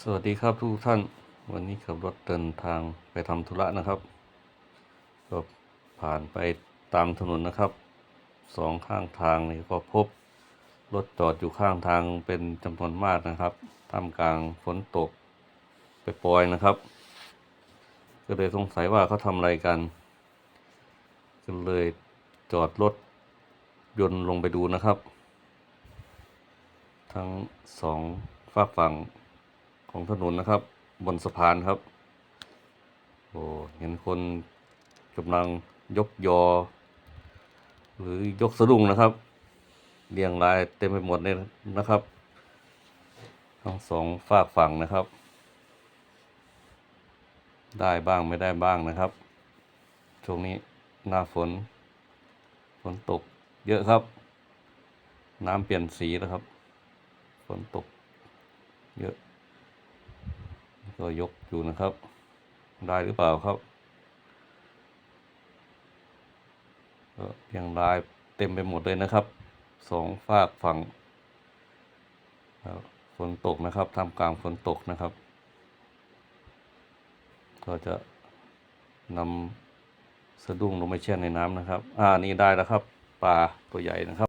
สวัสดีครับทุกท่าน วันนี้ขับรถเดินทางไปทำธุระนะครับ ก็ผ่านไปตามถนนนะครับสองข้างทางนี่ก็พบรถจอดอยู่ข้างทางเป็นจำนวนมากนะครับท่ามกลางฝนตกไปปล่อยนะครับ ก็เลยสงสัยว่าเขาทำอะไรกันก็เลยจอดรถยนต์ลงไปดูนะครับ ทั้งสองฝากฝั่ง ของถนนนะครับ บนสะพานครับ โอ้เห็นคนกำลังยกยอ หรือยกสะดุ้งนะครับ เรียงรายเต็มไปหมดเลยนะครับ ทั้งสองฝากฝั่งนะครับ ได้บ้างไม่ได้บ้างนะครับ ช่วงนี้หน้าฝน ฝนตกเยอะครับ น้ำเปลี่ยนสีแล้วครับ ฝนตกเยอะ ก็ยกอยู่นะครับ ได้หรือเปล่าครับก็เรียงรายเต็มไปหมดเลยนะครับสองฝากฝั่งฝนตกนะครับท่ามกลางฝนตกนะครับ ก็จะนำสะดุ้งลงไปแช่ในน้ำนะครับ อ่านี่ได้แล้วครับปลาตัวใหญ่นะครับ